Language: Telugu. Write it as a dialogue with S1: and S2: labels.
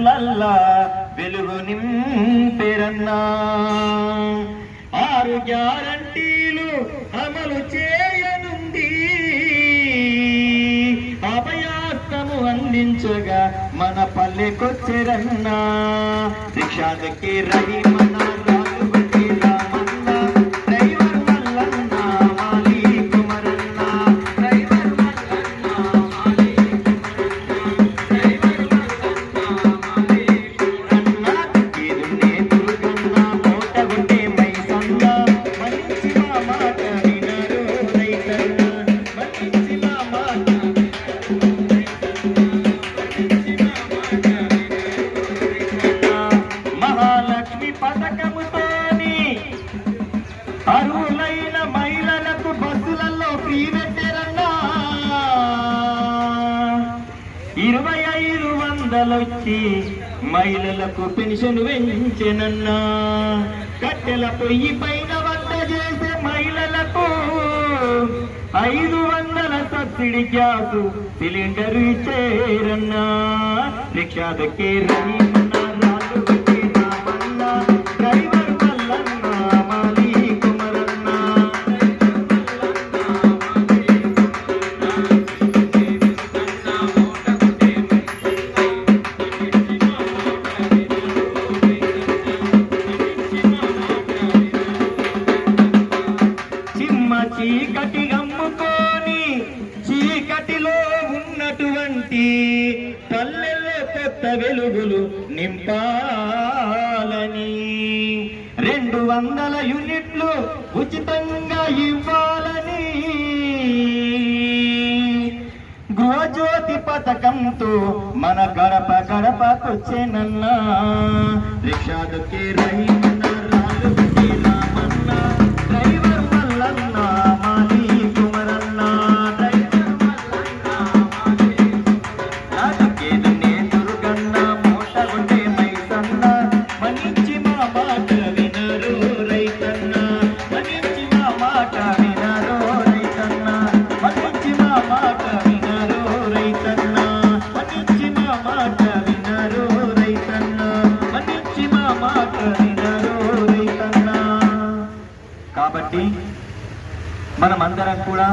S1: బ్రతుకులల్లా వెలుగు నింపెరన్నా. ఆరు గ్యారంటీలు అమలు చేయనుంది. అభయాస్తము అందించగా మన పల్లెకొచ్చెరన్నా. రిక్షాదకి రహిమ పథకముతోని అరువులైన మహిళలకు బస్సులలో ఫ్రీ పెట్టారన్నా. ఇరవై ఐదు వందలొచ్చి మహిళలకు పెన్షన్ పెంచనన్నా. కట్టెల పొయ్యి పైన వంట చేసే మహిళలకు ఐదు వందల సబ్సిడీ గ్యాసు సిలిండర్ ఇచ్చేరన్నా. రిక్షా దక్కే చీకటి అమ్ముకొని చీకటిలో ఉన్నటువంటి పల్లెల్లో కొత్త వెలుగులు నింపాలని. రెండు వందల యూనిట్లు ఉచితంగా ఇవ్వాలని. గృహజ్యోతి పథకంతో మన గడప గడపకొచ్చేనన్నా. రిక్షాదకి రహీమన్న కాబట్టి మనమందరం కూడా